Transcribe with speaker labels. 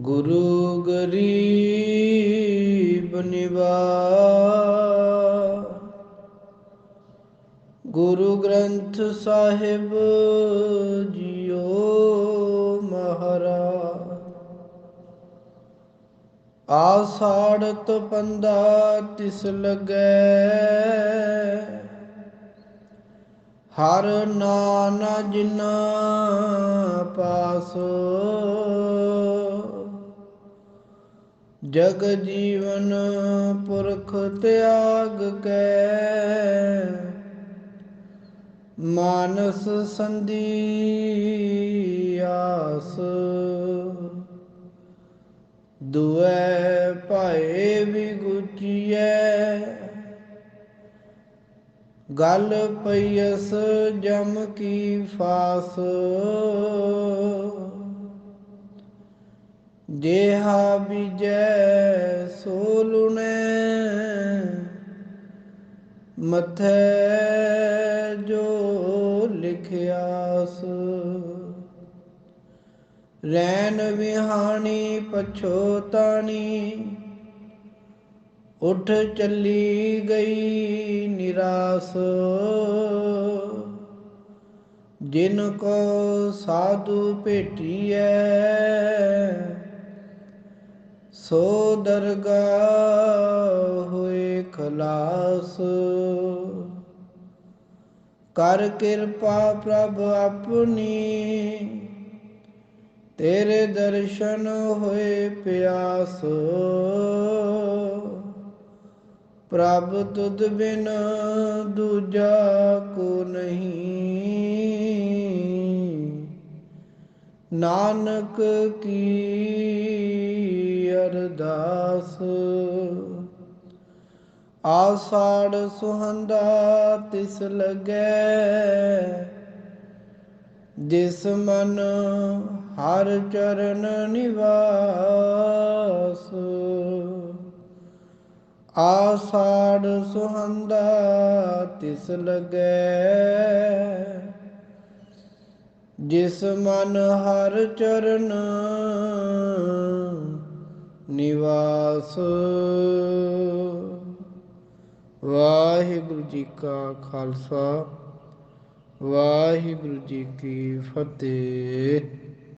Speaker 1: ਗੁਰੂ ਗਰੀਬ ਨਿਵਾਜ ਗੁਰੂ ਗ੍ਰੰਥ ਸਾਹਿਬ ਜੀਓ ਮਹਾਰਾਜ। ਆਸਾੜਤ ਪੰਦਾ ਤਿਸ ਲਗੈ, ਹਰ ਨਾਨਾ ਜਿਨਾ ਪਾਸੋ। ਜਗ ਜੀਵਨ ਪੁਰਖ ਤਿਆਗ ਕੈ। ਮਾਨਸ ਸੰਧੀ ਆਸ। ਦੁਐ ਭਾਏ ਵਿਗੁਚੀਐ। ਗਲ ਪਈਸ ਜਮ ਕੀ ਫਾਸ। ਦੇਹਾ ਵਿਜੈ ਸੋਲੁਨੇ ਮਥੈ ਜੋ ਲਿਖਿਆਸ। ਰੈਣ ਵਿਹਾਣੀ ਪਛੋਤਾਣੀ ਉਠ ਚੱਲੀ ਗਈ ਨਿਰਾਸ। ਜਿਨ ਕੋ ਸਾਧੂ ਭੇਟੀਐ ਸੋ ਦਰਗਾ ਹੋਏ ਖਲਾਸ। ਕਰ ਕਿਰਪਾ ਪ੍ਰਭ ਆਪਣੀ, ਤੇਰੇ ਦਰਸ਼ਨ ਹੋਏ ਪਿਆਸ। ਪ੍ਰਭ ਤੁਧ ਬਿਨ ਦੂਜਾ ਕੋ ਨਹੀਂ। ਨਾਨਕ ਕੀ ਅਰਦਾਸ? ਆਸਾੜ ਸੁਹੰਦਾ ਤਿਸ ਲਗੈ, ਜਿਸ ਮਨ ਹਰ ਚਰਨ ਨਿਵਾਸ। ਆਸਾੜ ਸੁਹੰਦਾ ਤਿਸ ਲਗੈ ਜਿਸ ਮਨ ਹਰ ਚਰਨ ਨਿਵਾਸ। ਵਾਹਿਗੁਰੂ ਜੀ ਕਾ ਖਾਲਸਾ ਵਾਹਿਗੁਰੂ ਜੀ ਕੀ ਫਤਿਹ।